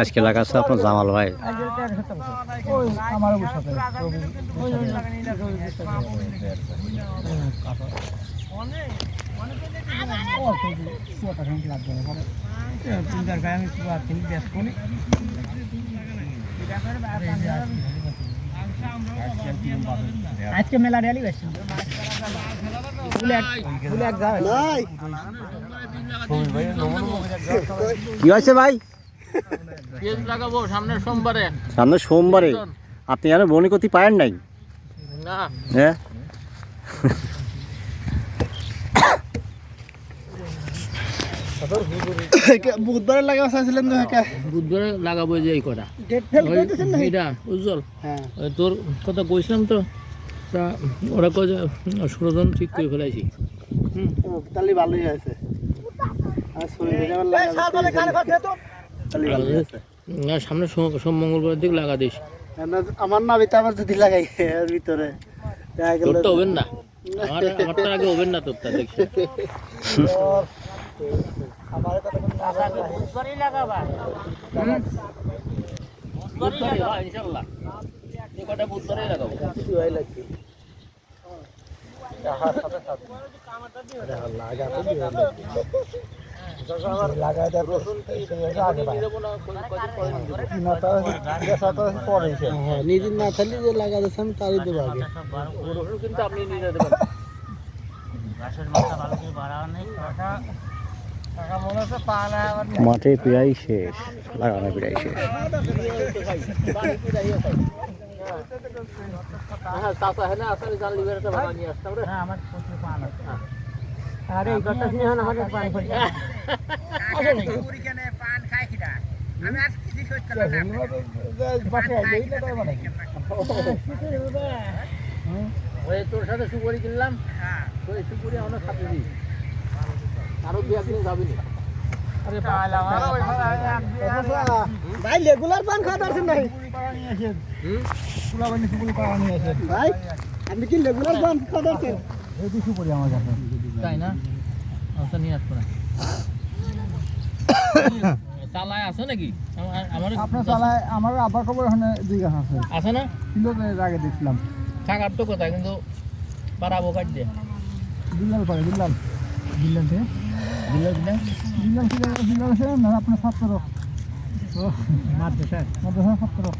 আজকে লাগাচ্ছে আপনার জামাল ভাই সাথে আজকে মেলা রেলি বেশি কি হয়েছে ভাই? লাগাবো সামনের সোমবারে সামনে সোমবারে। আপনি আর বনি করতে পারেন নাই? না। হ্যাঁ? বুধবারে লাগা চাইছিলেন তো একা। বুধবারে লাগাবো যে এই কটা। ডেট এটা উজ্জ্বল। হ্যাঁ। তোর কথা কইছিলাম তো তা ওরা কয় ষোলোজন ঠিক করে ফেলাইছি হুম তাহলে ভালোই আছে। না, সামনে সোম মঙ্গলবার দিক লাগা দিস। আমার না বিতা আমার যদি লাগাই এর ভিতরে তোরটা হবেন না। আমার আমারটা আগে হবেন না তোরটা দেখছি বুধবারে হ্যাঁ, হয় লাগাই নিজের না থাকলে যে লাগা দিচ্ছে আমি তারই দেবো আগে। কিন্তু আপনি নিয়ে যেতে পারেন। গাছের মাথা ভালো করে বাড়াও নেই মাঠে প্রায় শেষ লাগানো প্রায় শেষ। তোর সাথে সুপুরি কিনলাম সুপুরি আমরা খাতে দিই আরও দু একদিন যাবি না। ভাই রেগুলার পান খাওয়া দরকার নাই। ভাই আপনি কি রেগুলার পান খাওয়া কিছু করি আমার কাছে। তাই না? আচ্ছা নিয়ে আসব না। চালায় আছে নাকি? আমার- আমার আপনার চালায় আমার আব্বার খবর ওখানে দুই গাছ আছে। আছে না? কিন্তু আগে দেখছিলাম। থাকার তো কথা কিন্তু পারাবো কাট দিয়ে পারে বিল্লাল বিল্লাল দিলে দিলে বিল্লাল থেকে বিল্লাল আছে না আপনার সতেরো মাদ্রাসা। মাদ্রাসা সতেরো